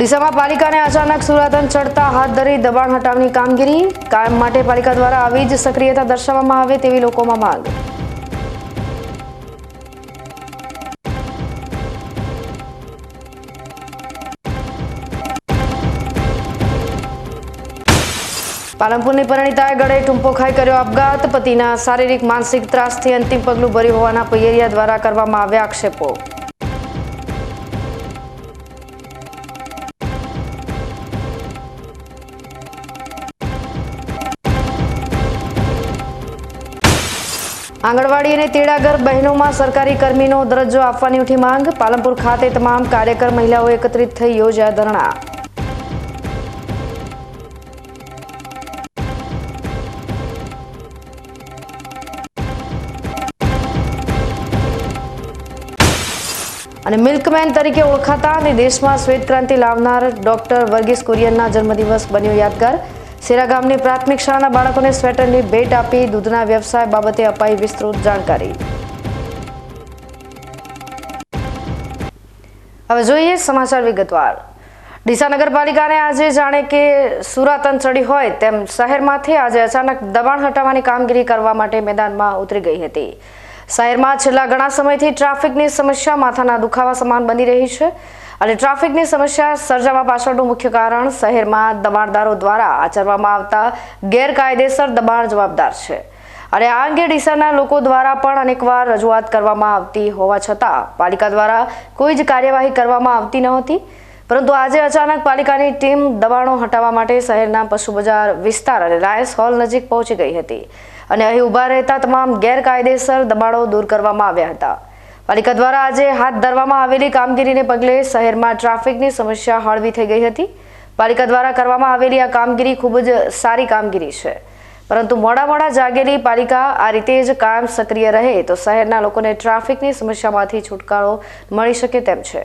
ડીસામાં પાલિકાને અચાનક સુરાતન ચડતા હાથ ધરી દબાણ હટાવની કામગીરી. કાયમ માટે પાલિકા દ્વારા આવી જ સક્રિયતા દર્શાવવામાં આવે તેવી લોકોમાં માંગ. પાલનપુરની પરિણીતાએ ગળે ટૂંપો ખાઈ કર્યો આપઘાત. પતિના શારીરિક, માનસિક ત્રાસથી અંતિમ પગલું ભર્યું હોવાના પૈયરિયા દ્વારા કરવામાં આવ્યા આક્ષેપો. આંગણવાડી અને તેડાગર બહેનોમાં સરકારી કર્મીનો દરજ્જો આપવાની ઉઠી માંગ. પાલનપુર ખાતે તમામ કાર્યકર મહિલાઓ એકત્રિત થઈ યોજ્યા ધરણા. અને મિલ્કમેન તરીકે ઓળખાતા અને દેશમાં શ્વેત ક્રાંતિ લાવનાર ડોક્ટર વર્ગીસ કુરિયનના જન્મદિવસ બન્યો યાદગાર. સેરા ગામની પ્રાથમિક શાળાના બાળકોને સ્વેટરની ભેટ આપી દૂધના વ્યવસાય બાબતે અપાઈ વિસ્તૃત જાણકારી. હવે જોઈએ સમાચાર વિગતવાર. ડીસા નગરપાલિકાને આજે જાણે કે સુરાતન ચડી હોય તેમ શહેરમાંથી આજે અચાનક દબાણ હટાવવાની કામગીરી કરવા માટે મેદાનમાં ઉતરી ગઈ હતી. શહેરમાં છેલ્લા ઘણા સમયથી ટ્રાફિકની સમસ્યા, માથાના દુખાવા સમાન બની રહી છે. અને ટ્રાફિકની સમસ્યા સર્જાવા પાછળનું મુખ્ય કારણ શહેરમાં દબાણદારો દ્વારા આચરવામાં આવતા ગેરકાયદેસર દબાણ જવાબદાર છે. અને આ અંગે ડીસાના લોકો દ્વારા પણ અનેકવાર રજૂઆત કરવામાં આવતી હોવા છતાં પાલિકા દ્વારા કોઈ જ કાર્યવાહી કરવામાં આવતી નહોતી પરંતુ આજે અચાનક પાલિકાની ટીમ દબાણો હટાવવા માટે શહેરના પશુ બજાર વિસ્તાર અને રાયસ હોલ નજીક પહોંચી ગઈ હતી. અને અહીં ઊભા રહેતા તમામ ગેરકાયદેસર દબાણો દૂર કરવામાં આવ્યા હતા. પાલિકા દ્વારા આજે હાથ ધરવામાં આવેલી કામગીરીને પગલે શહેરમાં ટ્રાફિકની સમસ્યા હળવી થઈ ગઈ હતી. પાલિકા દ્વારા કરવામાં આવેલી આ કામગીરી ખૂબ જ સારી કામગીરી છે. પરંતુ મોડા મોડા જાગેલી પાલિકા આ રીતે જ કાયમ સક્રિય રહે તો શહેરના લોકોને ટ્રાફિકની સમસ્યામાંથી છુટકારો મળી શકે તેમ છે.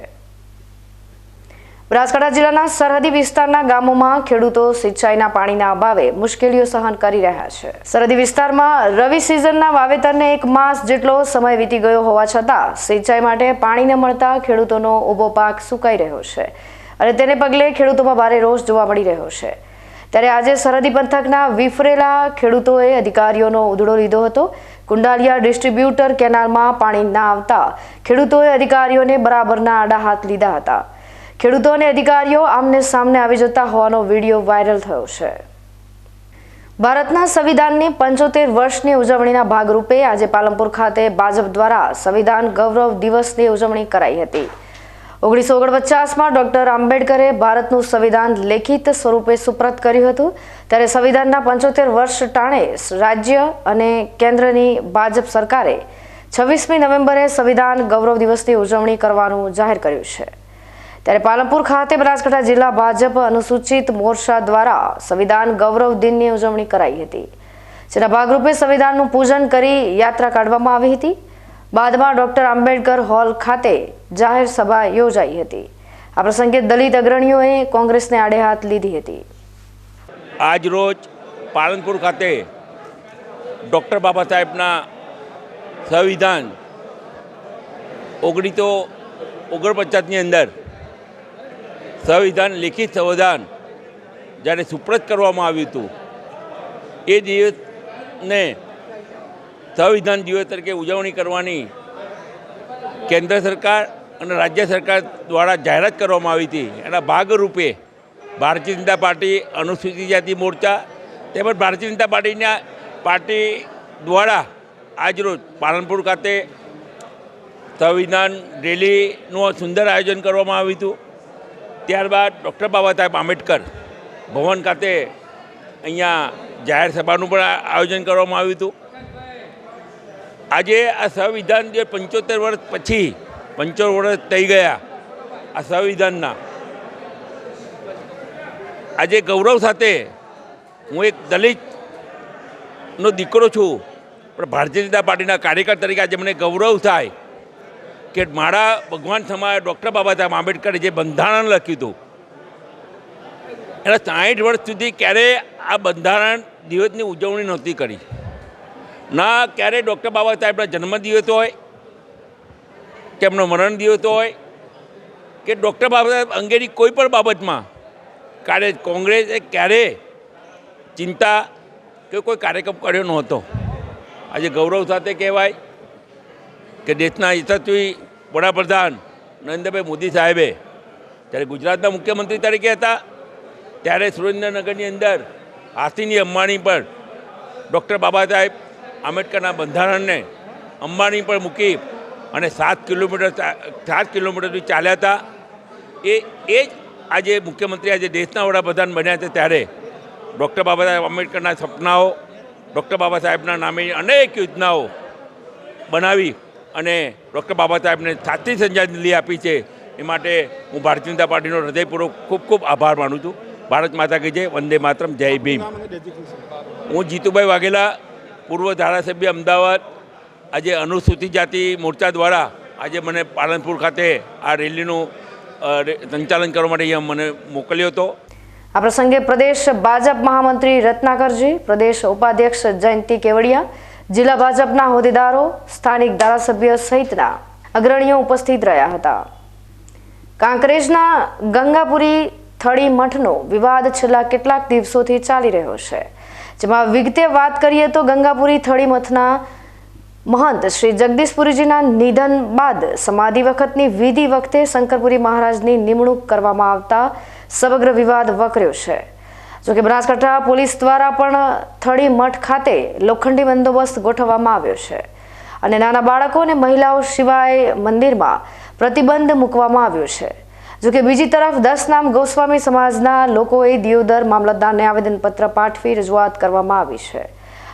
બનાસકાંઠા જિલ્લાના સરહદી વિસ્તારના ગામોમાં ખેડૂતો સિંચાઈના પાણીના અભાવે મુશ્કેલીઓ સહન કરી રહ્યા છે. સરહદી વિસ્તારમાં રવિ સિઝનના વાવેતરને એક માસ જેટલો સમય વીતી ગયો હોવા છતાં સિંચાઈ માટે પાણી ન મળતા ખેડૂતોનો ઊભો પાક સુકાઈ રહ્યો છે અને તેને પગલે ખેડૂતોમાં ભારે રોષ જોવા મળી રહ્યો છે. ત્યારે આજે સરહદી પંથકના વિફરેલા ખેડૂતોએ અધિકારીઓનો ઉધડો લીધો હતો. કુંડાલિયા ડિસ્ટ્રીબ્યુટર કેનાલમાં પાણી ના આવતા ખેડૂતોએ અધિકારીઓને બરાબરના આડા હાથ લીધા હતા. ખેડૂતો અને અધિકારીઓ આમને સામને આવી જતા હોવાનો વીડિયો વાયરલ થયો છે. ભારતના સંવિધાનની પંચોતેર વર્ષની ઉજવણીના ભાગરૂપે આજે પાલનપુર ખાતે ભાજપ દ્વારા સંવિધાન ગૌરવ દિવસની ઉજવણી કરાઈ હતી. ઓગણીસો ઓગણપચાસમાં ડોક્ટર આંબેડકરે ભારતનું સંવિધાન લેખિત સ્વરૂપે સુપ્રત કર્યું હતું. ત્યારે સંવિધાનના પંચોતેર વર્ષ ટાણે રાજ્ય અને કેન્દ્રની ભાજપ સરકારે છવ્વીસમી નવેમ્બરે સંવિધાન ગૌરવ દિવસની ઉજવણી કરવાનું જાહેર કર્યું છે. ત્યારે પાલનપુર ખાતે બનાસકાંઠા જિલ્લા ભાજપ અનુસૂચિત મોરચા દ્વારા સંવિધાન ગૌરવ દિનની ઉજવણી કરાઈ હતી. જેના ભાગરૂપે સંવિધાનનું પૂજન કરી યાત્રા કાઢવામાં આવી હતી. બાદમાં ડોક્ટર આંબેડકર હોલ ખાતે જાહેર સભા યોજાઈ હતી. આ પ્રસંગે દલિત અગ્રણીઓએ કોંગ્રેસને આડે હાથ લીધી હતી. આજ રોજ પાલનપુર ખાતે ડૉક્ટર બાબા સાહેબના સંવિધાન ઓગણીસો ઓગણપચાસની અંદર સંવિધાન, લેખિત સંવિધાન જ્યારે સુપ્રત કરવામાં આવ્યું હતું, એ દિવસને સંવિધાન દિવસ તરીકે ઉજવણી કરવાની કેન્દ્ર સરકાર અને રાજ્ય સરકાર દ્વારા જાહેરાત કરવામાં આવી હતી. એના ભાગરૂપે ભારતીય જનતા પાર્ટી, અનુસૂચિત જાતિ મોરચા તેમજ ભારતીય જનતા પાર્ટીના પાર્ટી દ્વારા આજરોજ પાલનપુર ખાતે સંવિધાન રેલીનું સુંદર આયોજન કરવામાં આવ્યું હતું. ત્યારબાદ ડૉક્ટર બાબા સાહેબ આંબેડકર ભવન ખાતે અહીંયા જાહેર સભાનું પણ આયોજન કરવામાં આવ્યું હતું. આજે આ સંવિધાન જે પંચોતેર વર્ષ પછી, પંચોતેર વર્ષ થઈ ગયા આ સંવિધાનના. આજે ગૌરવ સાથે હું એક દલિતનો દીકરો છું, પણ ભારતીય જનતા પાર્ટીના કાર્યકર તરીકે આજે મને ગૌરવ થાય કે મારા ભગવાન સમાજ ડૉક્ટર બાબા સાહેબ આંબેડકરે જે બંધારણ લખ્યું હતું, એના સાઠ વર્ષ સુધી ક્યારેય આ બંધારણ દિવસની ઉજવણી નહોતી કરી. ના ક્યારે ડૉક્ટર બાબા સાહેબના જન્મદિવસ હોય કે એમનો મરણ દિવસ હોય, કે ડૉક્ટર બાબા સાહેબ અંગેની કોઈ પણ બાબતમાં ક્યારે કોંગ્રેસે ક્યારે ચિંતા કે કોઈ કાર્યક્રમ કર્યો નહોતો. આજે ગૌરવ સાથે કહેવાય કે દેશના યશસ્વી વડાપ્રધાન નરેન્દ્રભાઈ મોદી સાહેબે ત્યારે ગુજરાતના મુખ્યમંત્રી તરીકે હતા, ત્યારે સુરેન્દ્રનગરની અંદર હાથીની અંબાણી પર ડૉક્ટર બાબા સાહેબ આંબેડકરના બંધારણને અંબાણી પર મૂકી અને સાત કિલોમીટર સાત કિલોમીટરથી ચાલ્યા હતા. એ એ જ આજે મુખ્યમંત્રી આજે દેશના વડાપ્રધાન બન્યા છે ત્યારે ડૉક્ટર બાબા સાહેબ આંબેડકરના સપનાઓ, ડૉક્ટર બાબા સાહેબના નામે અનેક યોજનાઓ બનાવી અને ડૉક્ટર બાબા સાહેબને સાચી શ્રદ્ધાંજલિ આપી છે. એ માટે હું ભારતીય જનતા પાર્ટીનો હૃદયપૂર્વક ખૂબ ખૂબ આભાર માનું છું. ભારત માતા કી જય, વંદે માતરમ, જય ભીમ. હું જીતુભાઈ વાઘેલા, પૂર્વ ધારાસભ્ય અમદાવાદ. આજે અનુસૂચિત જાતિ મોરચા દ્વારા આજે મને પાલનપુર ખાતે આ રેલીનું સંચાલન કરવા માટે અહીંયા મને મોકલ્યો હતો. આ પ્રસંગે પ્રદેશ ભાજપ મહામંત્રી રત્નાકરજી, પ્રદેશ ઉપાધ્યક્ષ જયંતિ કેવડિયા જિલ્લા ભાજપના હોદ્દેદારો, સ્થાનિક ધારાસભ્ય સહિતના અગ્રણીઓ ઉપસ્થિત રહ્યા હતા. કાંકરેજના ગંગાપુરી થળી મઠનો વિવાદ છેલ્લા કેટલાક દિવસોથી ચાલી રહ્યો છે. જેમાં વિગતે વાત કરીએ તો ગંગાપુરી થળી મઠના મહંત શ્રી જગદીશપુરીજીના નિધન બાદ સમાધિ વખતની વિધિ વખતે શંકરપુરી મહારાજની નિમણૂક કરવામાં આવતા સમગ્ર વિવાદ વકર્યો છે. જોકે બનાસકાંઠા પોલીસ દ્વારા પણ થળી મઠ ખાતે લોખંડી બંદોબસ્ત ગોઠવવામાં આવ્યો છે. અને નાના બાળકો અને મહિલાઓ સિવાય મંદિરમાં પ્રતિબંધ મૂકવામાં આવ્યો છે. જોકે બીજી તરફ દસ નામ ગોસ્વામી સમાજના લોકોએ દિયોદર મામલતદારને આવેદનપત્ર પાઠવી રજૂઆત કરવામાં આવી છે.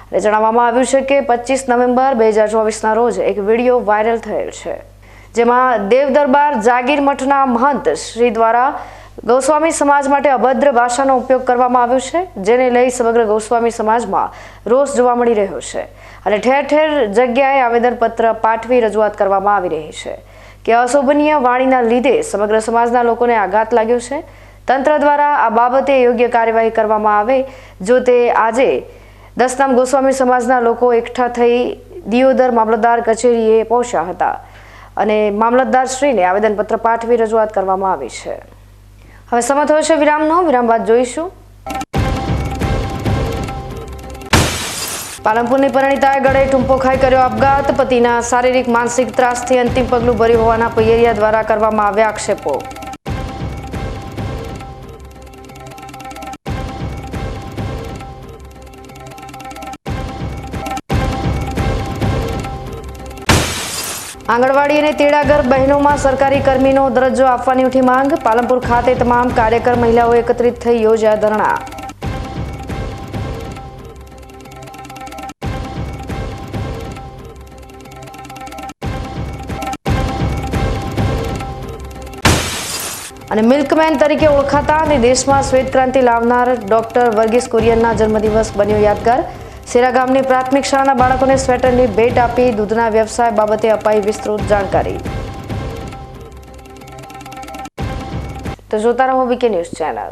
અને જણાવવામાં આવ્યું છે કે પચીસ નવેમ્બર બે હજાર ચોવીસના રોજ એક વીડિયો વાયરલ થયેલ છે. જેમાં દેવ દરબાર જાગીર મઠના મહંત શ્રી દ્વારા ગૌસ્વામી સમાજ માટે અભદ્ર ભાષાનો ઉપયોગ કરવામાં આવ્યો છે, જેને લઈ સમગ્ર ગૌસ્વામી સમાજમાં રોષ જોવા મળી રહ્યો છે. અને ઠેર ઠેર જગ્યાએ આવેદનપત્ર પાઠવી રજૂઆત કરવામાં આવી રહી છે કે અશોભનીય વાણીના લીધે સમગ્ર સમાજના લોકોને આઘાત લાગ્યો છે. તંત્ર દ્વારા આ બાબતે યોગ્ય કાર્યવાહી કરવામાં આવે, જો તે આજે દસનામ ગોસ્વામી સમાજના લોકો એકઠા થઈ દિયોદર મામલતદાર કચેરીએ પહોંચ્યા હતા. અને મામલતદાર શ્રીને આવેદનપત્ર પાઠવી રજૂઆત કરવામાં આવી છે. હવે સમય થયો છે વિરામનો. વિરામ બાદ જોઈશું. પાલનપુરની પરિણીતાએ ગળે ટૂંપો ખાઈ કર્યો આપઘાત. પતિના શારીરિક, માનસિક ત્રાસથી અંતિમ પગલું ભર્યું હોવાના પૈયરિયા દ્વારા કરવામાં આવ્યા આક્ષેપો. આંગણવાડી અને તેડાગર બહેનોમાં સરકારી કર્મીનો દરજ્જો આપવાની ઉઠી માંગ. પાલનપુર ખાતે તમામ કાર્યકર મહિલાઓ એકત્રિત થઈ યોજ્યા ધરણા. અને મિલ્કમેન તરીકે ઓળખાતા અને દેશમાં શ્વેત ક્રાંતિ લાવનાર ડોક્ટર વર્ગીસ કુરિયનના જન્મદિવસ બન્યો યાદગાર. સેરા ગામની પ્રાથમિક શાળાના બાળકોને સ્વેટરની ભેટ આપી દૂધના વ્યવસાય બાબતે અપાઈ વિસ્તૃત જાણકારી. તો જોતા રહો વીકે ન્યૂઝ ચેનલ.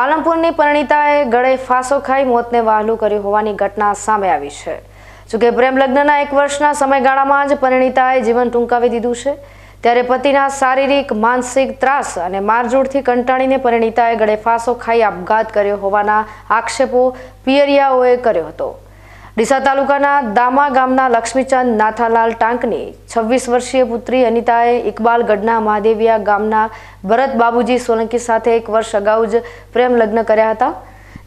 પાલનપુરની પરિણીતાએ ગળે ફાંસો ખાઈ મોતને વહાલું કર્યું હોવાની ઘટના સામે આવી છે. જોકે પ્રેમ લગ્નના એક વર્ષના સમયગાળામાં જ પરિણીતાએ જીવન ટૂંકાવી દીધું છે. ત્યારે પતિના શારીરિક, માનસિક ત્રાસ અને મારઝૂડથી કંટાળીને પરિણીતાએ ગળે ફાંસો ખાઈ આપઘાત કર્યો હોવાના આક્ષેપો પિયરિયાઓએ કર્યો હતો. ડીસા તાલુકાના દામા ગામના લક્ષ્મીચંદ નાથાલાલ ટાંકની છવ્વીસ વર્ષીય પુત્રી અનિતાએ ઇકબાલગઢના મહાદેવિયા ગામના ભરત બાબુજી સોલંકી સાથે એક વર્ષ અગાઉ જ પ્રેમ લગ્ન કર્યા હતા.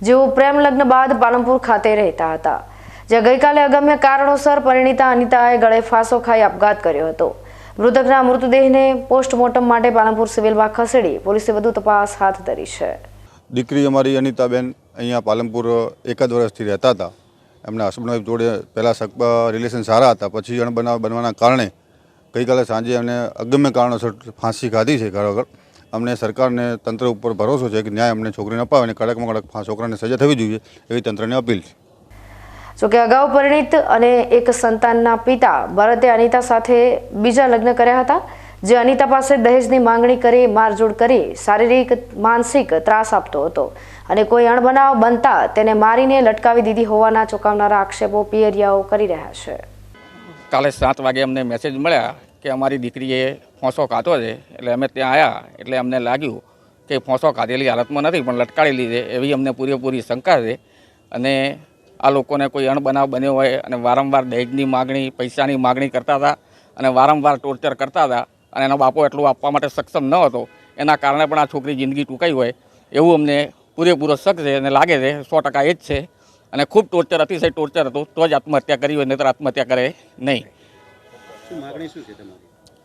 જેઓ પ્રેમ લગ્ન બાદ પાલનપુર ખાતે રહેતા હતા. જે ગઈકાલે અગમ્ય કારણોસર પરિણીતા અનિતાએ ગળે ફાંસો ખાઈ આપઘાત કર્યો હતો. મૃતકના મૃતદેહને પોસ્ટમોર્ટમ માટે પાલનપુર સિવિલમાં ખસેડી પોલીસે વધુ તપાસ હાથ ધરી છે. દીકરી અમારી અનિતાબેન અહીંયા પાલનપુર એકાદ વર્ષથી રહેતા હતા. એમના હસબન્ડ વાઈફ જોડે પહેલાં રિલેશન સારા હતા. પછી અણબનાવ બનવાના કારણે ગઈકાલે સાંજે એમને અગમ્ય કારણોસર ફાંસી ખાધી છે આગળ અમને સરકારને તંત્ર ઉપર ભરોસો છે કે ન્યાય અમને છોકરીને અપાવે અને કડકમાં કડક છોકરાને સજા થવી જોઈએ એવી તંત્રને અપીલ છે. જોકે અગાઉ પરિણીત અને એક સંતાનના પિતા ભરતે અનિતા સાથે બીજા લગ્ન કર્યા હતા, જે અનિતા પાસે દહેજની માંગણી કરી મારઝૂડ કરી શારીરિક, માનસિક ત્રાસ આપતો હતો. અને કોઈ અણબનાવ બનતા તેને મારીને લટકાવી દીધી હોવાના ચોંકાવનારા આક્ષેપો પિયરિયાઓ કરી રહ્યા છે. કાલે સાત વાગે અમને મેસેજ મળ્યા કે અમારી દીકરીએ ફોંસો ખાધો છે, એટલે અમે ત્યાં આવ્યા એટલે અમને લાગ્યું કે ફોંસો ખાધેલી હાલતમાં નથી, પણ લટકાડેલી લીધે એવી અમને પૂરેપૂરી શંકા છે. અને આ લોકોને કોઈ અણબનાવ બન્યો હોય અને વારંવાર દહેજની માગણી, પૈસાની માગણી કરતા હતા અને વારંવાર ટોર્ચર કરતા હતા અને એનો બાપો એટલું આપવા માટે સક્ષમ ન હતો, એના કારણે પણ આ છોકરી જિંદગી ટૂંકાઈ હોય, એવું અમને પૂરેપૂરો શક છે અને લાગે છે સો ટકા એ જ છે. અને ખૂબ ટોર્ચર અતિશય ટોર્ચર હતું. તો જ આત્મહત્યા કરી હોય નહીતર આત્મહત્યા કરે નહીં.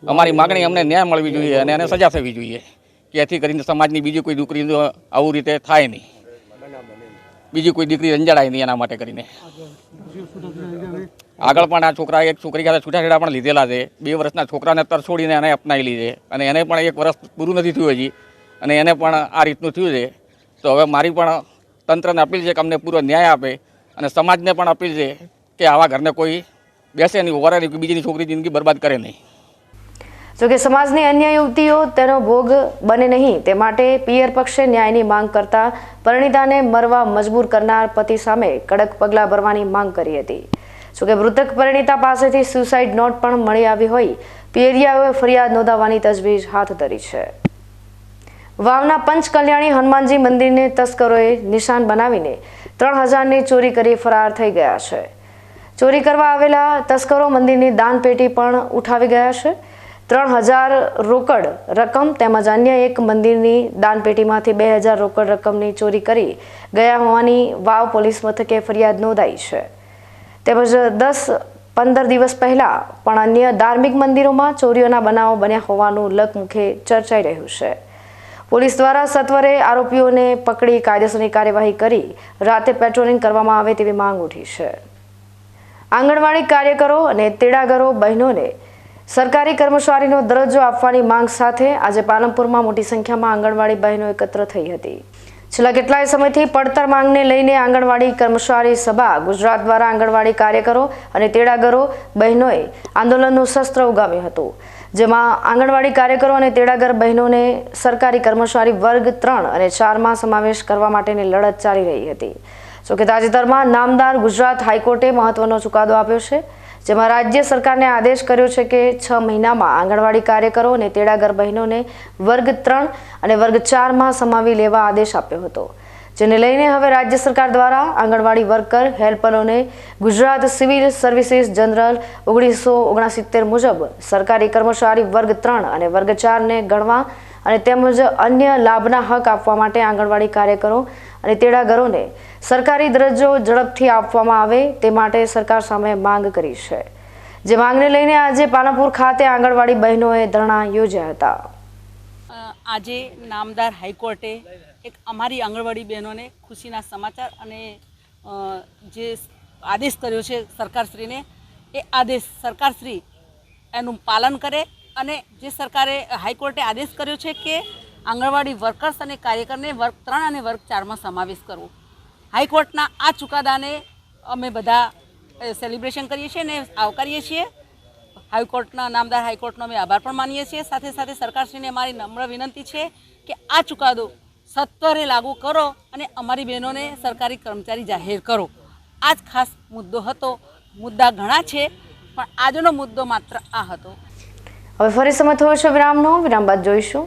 અમારી માગણી અમને ન્યાય મળવી જોઈએ અને એને સજા થવી જોઈએ. કે એથી કરીને સમાજની બીજી કોઈ દીકરી આવું રીતે થાય નહીં. બીજી કોઈ દીકરી રંજાડાય નહીં એના માટે કરીને. આગળ પણ આ છોકરા એક છોકરી સાથે છૂટાછેડા પણ લીધેલા છે. બે વર્ષના છોકરાને તરછોડીને એને અપનાવી લીધે અને એને પણ એક વર્ષ પૂરું નથી થયું હજી. અને એને પણ આ રીતનું થયું છે. તો હવે મારી પણ તંત્રને અપીલ છે કે અમને પૂરો ન્યાય આપે અને સમાજને પણ અપીલ છે કે આવા ઘરને કોઈ બેસે નહીં વરે નહીં બીજીની છોકરી જિંદગી બરબાદ કરે નહીં. જોકે સમાજની અન્ય યુવતીઓ તેનો ભોગ બને નહીં, તે માટે પિયર પક્ષે ન્યાયની માંગ કરતા પરિણીતાને મરવા મજબૂર કરનાર પતિ સામે કડક પગલાં ભરવાની માંગ કરી હતી. જોકે મૃતક પરિણીતા પાસેથી સુસાઇડ નોટ પણ મળી આવી હોય, પિયરિયાઓએ ફરિયાદ નોંધાવવાની તજવીજ હાથ ધરી છે. વાવના પંચ કલ્યાણી હનુમાનજી મંદિરને તસ્કરોએ નિશાન બનાવીને ત્રણ હજારની ચોરી કરી ફરાર થઈ ગયા છે. ચોરી કરવા આવેલા તસ્કરો મંદિરની દાનપેટી પણ ઉઠાવી ગયા છે. ત્રણ હજાર રોકડ રકમ તેમજ અન્ય એક મંદિરની દાનપેટીમાંથી બે હજાર રોકડ રકમની ચોરી કરી ગયા હોવાની વાવ પોલીસ મથકે ફરિયાદ નોંધાઈ છે. તેમજ દસ પંદર દિવસ પહેલાં પણ અન્ય ધાર્મિક મંદિરોમાં ચોરીઓના બનાવો બન્યા હોવાનું લોકમુખે ચર્ચાઈ રહ્યું છે. પોલીસ દ્વારા સત્વરે આરોપીઓને પકડી કાયદેસરની કાર્યવાહી કરી રાતે પેટ્રોલિંગ કરવામાં આવે તેવી માંગ ઉઠી છે. આંગણવાડી કાર્યકરો અને તેડાગરો બહેનોને સરકારી કર્મચારીનો દરજ્જો આપવાની માંગ સાથે આજે પાલનપુરમાં મોટી સંખ્યામાં આંગણવાડી બહેનો એકત્ર થઈ હતી. છેલ્લા કેટલાય સમયથી પડતર માંગને લઈને આંગણવાડી કર્મચારી સભા, ગુજરાત દ્વારા આંગણવાડી કાર્યકરો અને તેડાગરો બહેનોએ આંદોલનનું શસ્ત્ર ઉગામ્યું હતું. જેમાં આંગણવાડી કાર્યકરો અને તેડાગર બહેનોને સરકારી કર્મચારી વર્ગ ત્રણ અને ચારમાં સમાવેશ કરવા માટેની લડત ચાલી રહી હતી. જોકે તાજેતરમાં નામદાર ગુજરાત હાઈકોર્ટે મહત્વનો ચુકાદો આપ્યો છે, જેમાં રાજ્ય સરકારને આદેશ કર્યો છે કે છ મહિનામાં આંગણવાડી કાર્યકરો અને તેડાગર બહેનોને વર્ગ ત્રણ અને વર્ગ ચારમાં સમાવી લેવા આદેશ આપ્યો હતો. જેને લઈને હવે રાજ્ય સરકાર દ્વારા આંગણવાડી વર્કર, હેલ્પરોને ગુજરાત સિવિલ સર્વિસીસ જનરલ ઓગણીસો ઓગણસિત્તેર મુજબ સરકારી કર્મચારી વર્ગ ત્રણ અને વર્ગ ચારને ગણવા અને તેમજ અન્ય લાભના હક આપવા માટે આંગણવાડી કાર્યકરો અને તેડાગરોને સરકારી દરજ્જો ઝડપથી આપવામાં આવે તે માટે સરકાર સામે માંગ કરી છે. જે માંગને લઈને આજે પાલનપુર ખાતે આંગણવાડી બહેનોએ ધરણા યોજ્યા હતા. આજે નામદાર હાઈકોર્ટે એક અમારી આંગણવાડી બહેનોને ખુશીના સમાચાર અને જે આદેશ કર્યો છે સરકારશ્રીને, એ આદેશ સરકારશ્રી એનું પાલન કરે અને જે સરકારે હાઈકોર્ટે આદેશ કર્યો છે કે આંગણવાડી વર્કર્સ અને કાર્યકરને વર્ગ ત્રણ અને વર્ગ ચારમાં સમાવેશ કરવો. હાઈકોર્ટના આ ચુકાદાને અમે બધા સેલિબ્રેશન કરીએ છીએ અને આવકારીએ છીએ. હાઈકોર્ટના, નામદાર હાઈકોર્ટનો અમે આભાર પણ માનીએ છીએ. સાથે સાથે સરકારશ્રીને અમારી નમ્ર વિનંતી છે કે આ ચુકાદો સત્વરે લાગુ કરો અને અમારી બહેનોને સરકારી કર્મચારી જાહેર કરો. આ જ ખાસ મુદ્દો હતો. મુદ્દા ઘણા છે, પણ આજનો મુદ્દો માત્ર આ હતો. હવે ફરી સમય થયો છે વિરામનો. વિરામ બાદ જોઈશું.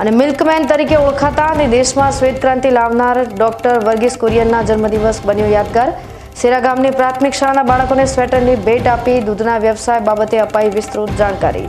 અને મિલ્કમેન તરીકે ઓળખાતા અને દેશમાં શ્વેત ક્રાંતિ લાવનાર ડોક્ટર વર્ગીસ કુરિયનના જન્મદિવસ બન્યો યાદગાર. સેરા ગામની પ્રાથમિક શાળાના બાળકોને સ્વેટરની ભેટ આપી દૂધના વ્યવસાય બાબતે અપાઈ વિસ્તૃત જાણકારી.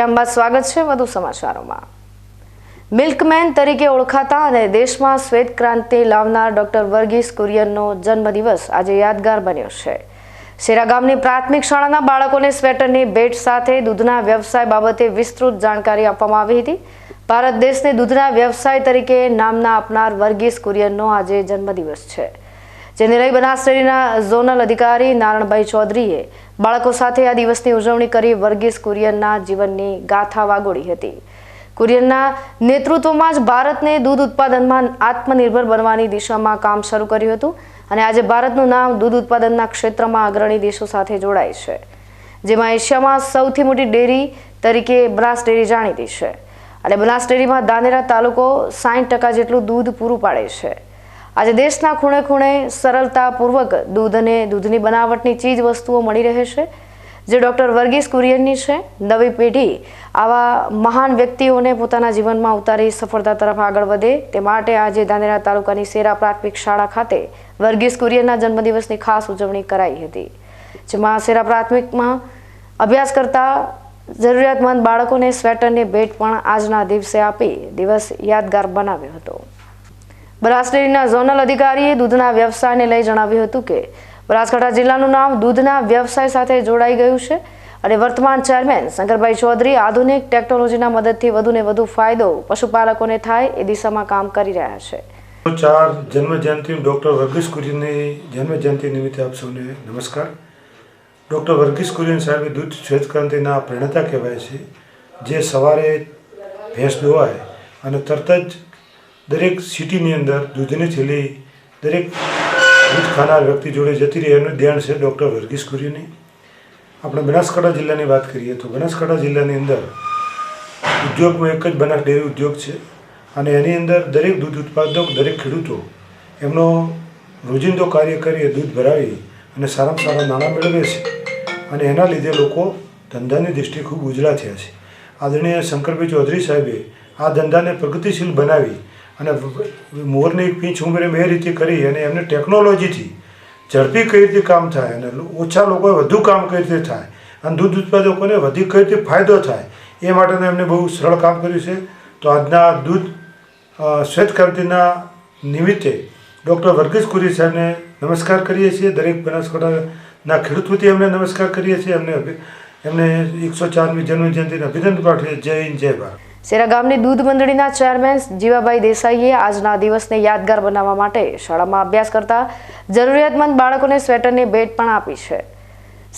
વિરામ સ્વાગત છે વધુ સમાચારોમાં. મિલ્કમેન તરીકે ઓળખાતા અને દેશમાં શ્વેત ક્રાંતિ લાવનાર ડોક્ટર વર્ગીસ કુરિયનનો જન્મદિવસ આજે યાદગાર બન્યો છે. શેરા ગામની પ્રાથમિક શાળાના બાળકોને સ્વેટરની ભેટ સાથે દૂધના વ્યવસાય બાબતે વિસ્તૃત જાણકારી આપવામાં આવી હતી. ભારત દેશને દૂધના વ્યવસાય તરીકે નામના આપનાર વર્ગીસ કુરિયનનો આજે જન્મદિવસ છે. જેને લઈ બનાસ ડેરીના ઝોનલ અધિકારી નારણભાઈ ચૌધરીએ બાળકો સાથે આ દિવસની ઉજવણી કરી વર્ગીસ કુરિયનના જીવનની ગાથા વાગોળી હતી. કુરિયનના નેતૃત્વમાં જ ભારતને દૂધ ઉત્પાદનમાં આત્મનિર્ભર બનવાની દિશામાં કામ શરૂ કર્યું હતું અને આજે ભારતનું નામ દૂધ ઉત્પાદનના ક્ષેત્રમાં અગ્રણી દેશો સાથે જોડાય છે. જેમાં એશિયામાં સૌથી મોટી ડેરી તરીકે બનાસ ડેરી જાણીતી છે. અને બનાસ ડેરીમાં ધાનેરા તાલુકો સાઠ ટકા જેટલું દૂધ પૂરું પાડે છે. આજે દેશના ખૂણે ખૂણે સરળતાપૂર્વક દૂધ અને દૂધની બનાવટની ચીજ વસ્તુઓ મળી રહે છે. જે ડૉક્ટર વર્ગીસ કુરિયનની છે. નવી પેઢી આવા મહાન વ્યક્તિઓને પોતાના જીવનમાં ઉતારી સફળતા તરફ આગળ વધે તે માટે આજે ધાનેરા તાલુકાની સેરા પ્રાથમિક શાળા ખાતે વર્ગીસ કુરિયનના જન્મદિવસની ખાસ ઉજવણી કરાઈ હતી. જેમાં સેરા પ્રાથમિકમાં અભ્યાસ કરતા જરૂરિયાતમંદ બાળકોને સ્વેટરની ભેટ પણ આજના દિવસે આપી દિવસ યાદગાર બનાવ્યો હતો. બનાસ ડેરીના ઝોનલ અધિકારીએ દૂધના વ્યવસાયને લઈ જણાવ્યું હતું કે બનાસકાંઠા જિલ્લાનું નામ દૂધના વ્યવસાય સાથે જોડાઈ ગયું છે અને વર્તમાન ચેરમેન શંકરભાઈ ચૌધરી આધુનિક ટેકનોલોજીના મદદથી વધુને વધુ ફાયદો પશુપાલકોને થાય એ દિશામાં કામ કરી રહ્યા છે. ચાર જન્મજયંતિ ડૉક્ટર વર્ગીસ કુરિયનની જન્મજયંતિ નિમિત્તે આપ સૌને નમસ્કાર. ડૉક્ટર વર્ગીસ કુરિયન સાહેબ દૂધ શ્વેત ક્રાંતિના પ્રેરણતા કહેવાય છે, જે સવારે ભેંસ દોવાય અને તરત જ દરેક સિટીની અંદર દૂધની છેલ્લી દરેક દૂધ ખાનાર વ્યક્તિ જોડે જતી રહે એનું ધ્યાન છે ડૉક્ટર વર્ગીસ કુરિયની આપણે બનાસકાંઠા જિલ્લાની વાત કરીએ તો બનાસકાંઠા જિલ્લાની અંદર ઉદ્યોગમાં એક જ બનાસ ડેરી ઉદ્યોગ છે અને એની અંદર દરેક દૂધ ઉત્પાદક, દરેક ખેડૂતો એમનો રોજિંદો કાર્ય કરી દૂધ ભરાવી અને સારામાં સારા નાણાં મેળવે છે. અને એના લીધે લોકો ધંધાની દૃષ્ટિએ ખૂબ ઉજળા થયા છે. આદરણીય શંકરભાઈ ચૌધરી સાહેબે આ ધંધાને પ્રગતિશીલ બનાવી અને મોરની પીંછ ઉમેરે એ રીતે કરી અને એમને ટેકનોલોજીથી ઝડપી કઈ રીતે કામ થાય અને ઓછા લોકોએ વધુ કામ કઈ રીતે થાય અને દૂધ ઉત્પાદકોને વધી કઈ રીતે ફાયદો થાય એ માટેનું એમને બહુ સરળ કામ કર્યું છે. તો આજના દૂધ શ્વેત ક્રાંતિના નિમિત્તે ડૉક્ટર વર્ગીસ કુરી સાહેબને નમસ્કાર કરીએ છીએ. દરેક બનાસકાંઠાના ખેડૂત વતી એમને નમસ્કાર કરીએ છીએ. એમને એમને એકસો ચારમી જન્મ જયંતિને અભિનંદન પાઠવીએ. જય હિન્દ, જય ભારત. સેરા ગામની દૂધ મંડળીના ચેરમેન જીવાભાઈ દેસાઈએ આજના દિવસને યાદગાર બનાવવા માટે શાળામાં અભ્યાસ કરતા જરૂરિયાતમંદ બાળકોને સ્વેટરની ભેટ પણ આપી છે.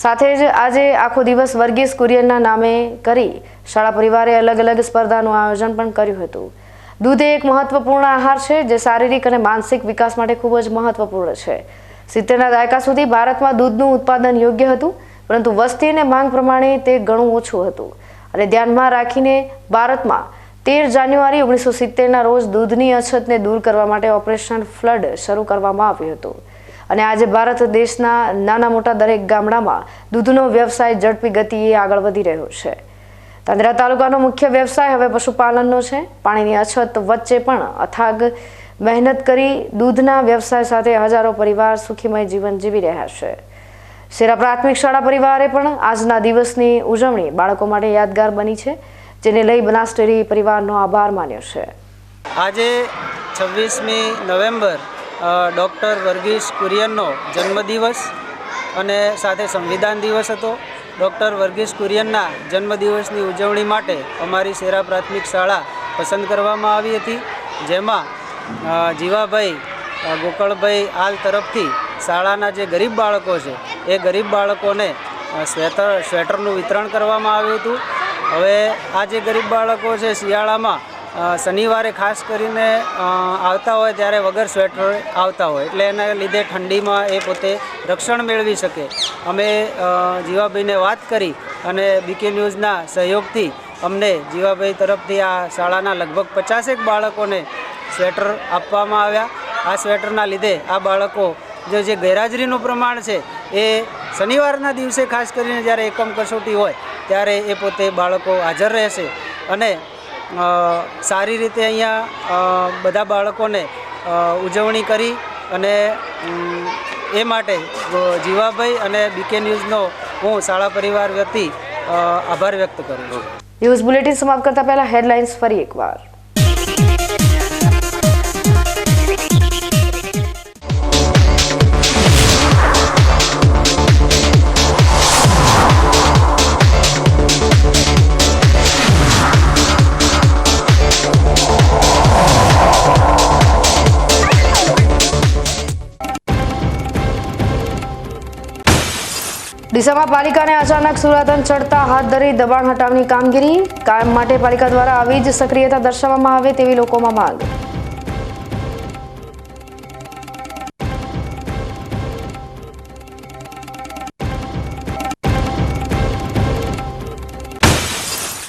સાથે જ આજે આખો દિવસ વર્ગીસ કુરિયનના નામે કરી શાળા પરિવારે અલગ અલગ સ્પર્ધાનું આયોજન પણ કર્યું હતું. દૂધ એક મહત્વપૂર્ણ આહાર છે, જે શારીરિક અને માનસિક વિકાસ માટે ખૂબ જ મહત્વપૂર્ણ છે. સિત્તેરના દાયકા સુધી ભારતમાં દૂધનું ઉત્પાદન યોગ્ય હતું, પરંતુ વસ્તી અને માંગ પ્રમાણે તે ઘણું ઓછું હતું. અને ધ્યાનમાં રાખીને ભારતમાં તેર જાન્યુઆરી ઓગણીસો સિત્તેરના રોજ દૂધની અછતને દૂર કરવા માટે ઓપરેશન ફ્લડ શરૂ કરવામાં આવ્યું હતું. અને આજે ભારત દેશના નાના મોટા દરેક ગામડામાં દૂધનો વ્યવસાય ઝડપી ગતિએ આગળ વધી રહ્યો છે. તાંદરા તાલુકાનો મુખ્ય વ્યવસાય હવે પશુપાલનનો છે. પાણીની અછત વચ્ચે પણ અથાગ મહેનત કરી દૂધના વ્યવસાય સાથે હજારો પરિવાર સુખીમય જીવન જીવી રહ્યા છે. શેરા પ્રાથમિક શાળા પરિવારે પણ આજના દિવસની ઉજવણી બાળકો માટે યાદગાર બની છે, જેને લઈ બનાસ પરિવારનો આભાર માન્યો છે. આજે છવ્વીસમી નવેમ્બર ડૉક્ટર વર્ગીસ કુરિયનનો જન્મદિવસ અને સાથે સંવિધાન દિવસ હતો. ડૉક્ટર વર્ગીસ કુરિયનના જન્મદિવસની ઉજવણી માટે અમારી શેરા પ્રાથમિક શાળા પસંદ કરવામાં આવી હતી, જેમાં જીવાભાઈ ગોકળભાઈ આલ તરફથી શાળાના જે ગરીબ બાળકો છે, એ ગરીબ બાળકોને સ્વેટર સ્વેટરનું વિતરણ કરવામાં આવ્યું હતું. હવે આ જે ગરીબ બાળકો છે, શિયાળામાં શનિવારે ખાસ કરીને આવતા હોય ત્યારે વગર સ્વેટર આવતા હોય. એટલે એના લીધે ઠંડીમાં એ પોતે રક્ષણ મેળવી શકે. અમે જીવાભાઈને વાત કરી અને બીકે ન્યૂઝના સહયોગથી અમને જીવાભાઈ તરફથી આ શાળાના લગભગ પચાસેક બાળકોને સ્વેટર આપવામાં આવ્યા. આ સ્વેટરના લીધે આ બાળકો જે જે ગેરહાજરીનું પ્રમાણ છે, એ શનિવારના દિવસે ખાસ કરીને જ્યારે એકમ કસોટી હોય, ત્યારે એ પોતે બાળકો હાજર રહેશે. અને સારી રીતે અહીંયા બધા બાળકોને ઉજવણી કરી અને એ માટે જીવાભાઈ અને બીકે ન્યૂઝનો હું શાળા પરિવાર વતી આભાર વ્યક્ત કરું છું. ન્યૂઝ બુલેટિન સમાપ્ત કરતા પહેલા હેડલાઇન્સ ફરી એકવાર. ડીસામાં પાલિકાને અચાનક સુરાતન ચડતા હાથ ધરી દબાણ હટાવની કામગીરી કાયમ માટે પાલિકા દ્વારા આવી જ સક્રિયતા દર્શાવવામાં આવે તેવી લોકોમાં માંગ.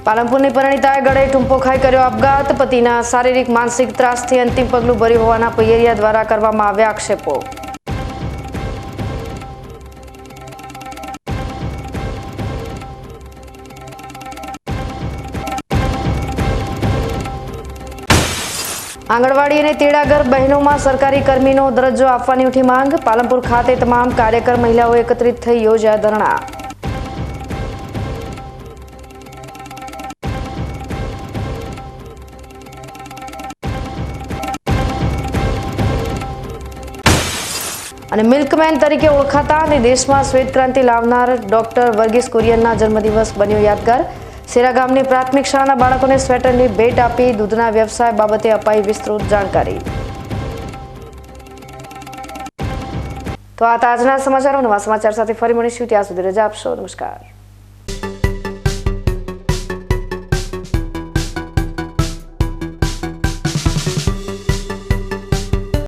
પાલનપુરની પરિણીતાએ ગળે ટૂંપો ખાઈ કર્યો આપઘાત. પતિના શારીરિક, માનસિક ત્રાસથી અંતિમ પગલું ભર્યું હોવાના પૈયરિયા દ્વારા કરવામાં આવ્યા આક્ષેપો. આંગણવાડી અને તેડાગર બહેનોમાં સરકારી કર્મીનો દરજ્જો આપવાની ઉઠી માંગ. પાલનપુર ખાતે તમામ કાર્યકર મહિલાઓ એકત્રિત થઈ યોજ્યા ધરણા. અને મિલ્કમેન તરીકે ઓળખાતા અને દેશમાં શ્વેત ક્રાંતિ લાવનાર ડોક્ટર વર્ગીસ કુરિયનના જન્મદિવસ બન્યો યાદગાર. સેરા ગામની પ્રાથમિક શાળાના બાળકોને સ્વેટરની ભેટ આપી દૂધના વ્યવસાય બાબતે અપાઈ વિસ્તૃત જાણકારી. તો આ તાજના સમાચારો નવા સમાચાર સાથે ફરી મળીશું. ત્યાં સુધી રજા આપશો. નમસ્કાર.